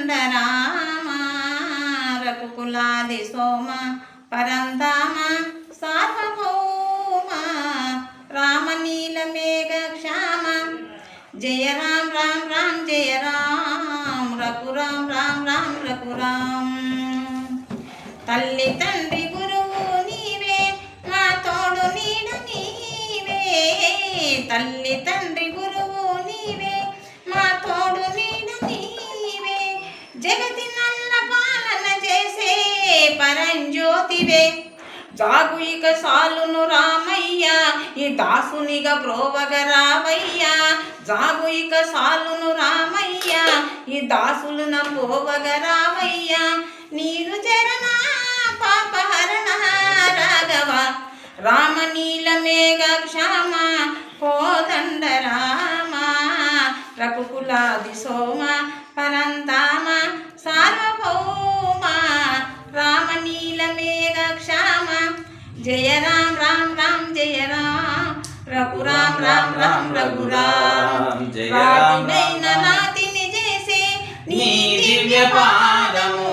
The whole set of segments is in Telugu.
కోదండరామ రఘుకులాది సోమ పరంతామ సార్వభౌమ రామనీల మేఘ క్షామ. జయ రామ్ రామ్ రామ్ జయ రామ్ రఘురామ్ రామ్ రామ్ రఘురామ్ తల్లి తండ్రి గురువు నీవే మా తోడు నీడ నీవే. తల్లి తండ్రి జగతి నల్ల పాలన చేసే పరంజ్యోతివే. జాగు ఇక సాలును రామయ్య ఈ దాసునిగా ప్రోవగ రావయ్య. జాగు ఇక సాలును రామయ్య ఈ దాసులున పోవగ రావయ్య. నీరు చరణ పాపహరణ రాఘవ. రామనీల మేఘ క్షామ పోదండ రామ రఘుకులాది సోమ జయ రామ్ రామ్ రామ్ జయ రామ్. రఘురామ్ రామ్ రామ్ రఘురామ్ జయ రామ్. రాతినైన నాతిని చేసే నీ దివ్య పాదము.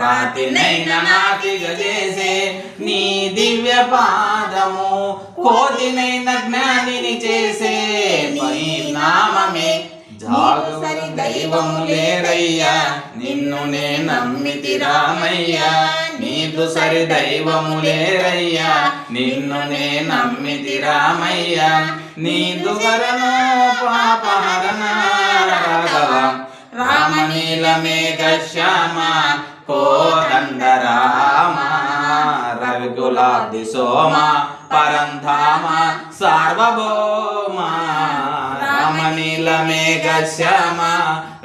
రాతినైన నాతిగా చేసే నీ దివ్య పాదము. కోతినైన జ్ఞానిని చేసే పై నామమే. జాగు దైవము లేరయ్యా. నిన్ను నే నమ్మితి రామయ్యా. నీకు సరి దైవము లేరయ్యా. నిన్ను నే నమ్మితి రామయ్యా. నీదు శరణు పాపహరణ రాఘవ. రామనీల మేఘ శ్యామ కోదండ రామ. రవికులాది సోమ పరంధామ రామనీల మేఘ శ్యామ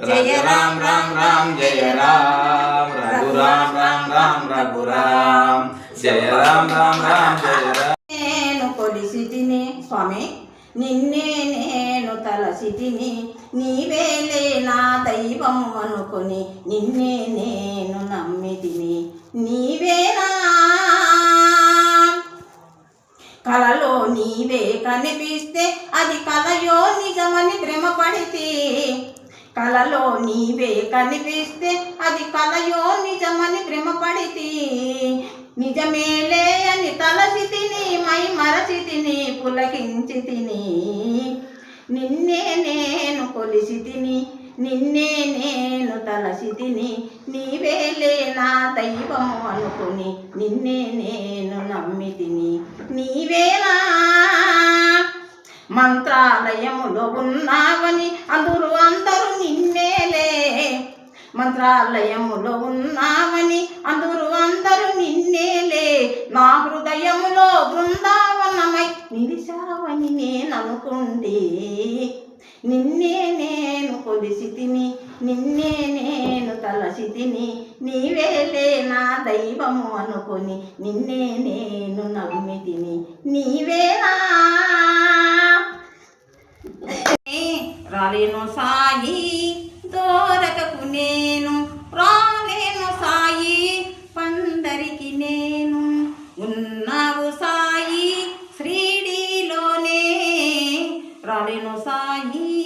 జయ రామ్ రామ్ రామ్ జయ రామ్ రఘురామ్ రామ్ రామ్ రఘురామ్ జయ రామ్ రామ్ రామ్ జయ రామ్ నేను కొలిసి తిని స్వామి నిన్నే నేను తలసి తిని నీవేలే నా దైవం అనుకొని నిన్నే నేను నమ్మి తిని నీవేనా కలలో నీవే కనిపిస్తే అది కలయో నిజమని భ్రమపడితే కలలో నీవే కనిపిస్తే అది కలయో నిజమని భ్రమపడితే నిజమేలే అని తలసి తిని మై మరసి తిని పులకించి తిని. నిన్నే నేను కొలిసి తిని నిన్నే నేను తలసి తిని నీవేలే నా దైవము అనుకుని నిన్నే నేను నమ్మి తిని నీవేనా మంత్రాలయములో ఉన్నావని అందరూ అందరూ నిన్నేలే. మంత్రాలయములో ఉన్నావని అందరూ అందరూ నిన్నేలే. నా హృదయములో బృందావనమై నిలిచావని నేననుకుంటే నిన్నే నేను కొలిసి తిని నిన్నే నేను తలసి తిని నీవేలే నా దైవము అనుకొని నిన్నే నేను నమ్మి తిని నీవేనా రాలేను సాయి దోరకకు నేను రాలేను సాయి పందరికి నేను ఉన్నావు సాయి శ్రీడిలోనే రాలేను సాయి.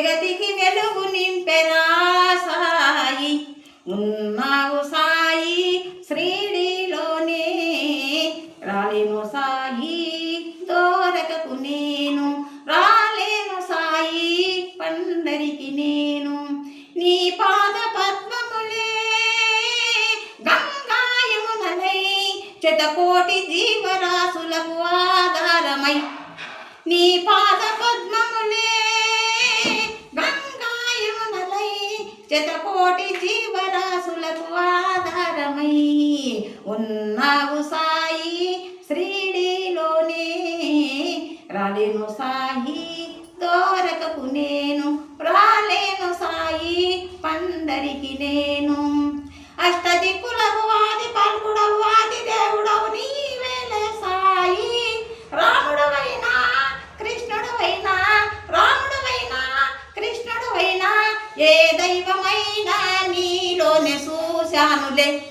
జగతికి వెలుగు నింపెరా సాయి? ఉన్నావు సాయి శ్రీడిలోనే. రాలేను సాయి దోరకకు నేను. రాలేను సాయి పండరికి నేను. నీ పాద పద్మములే గంగాయమునై శతకోటి జీవరాశులకు ఆధారమై. నీ పాద చిత్రకోటి జీవరాశులకు ఆధారమై ఉన్నావు సాయి శ్రీడిలోనే. రాలేను సాయి దోరకకు నేను రాలేను సాయి పందరికి నేను. అష్టదిక్కులకు ఆది పలుకుడవు Adelante.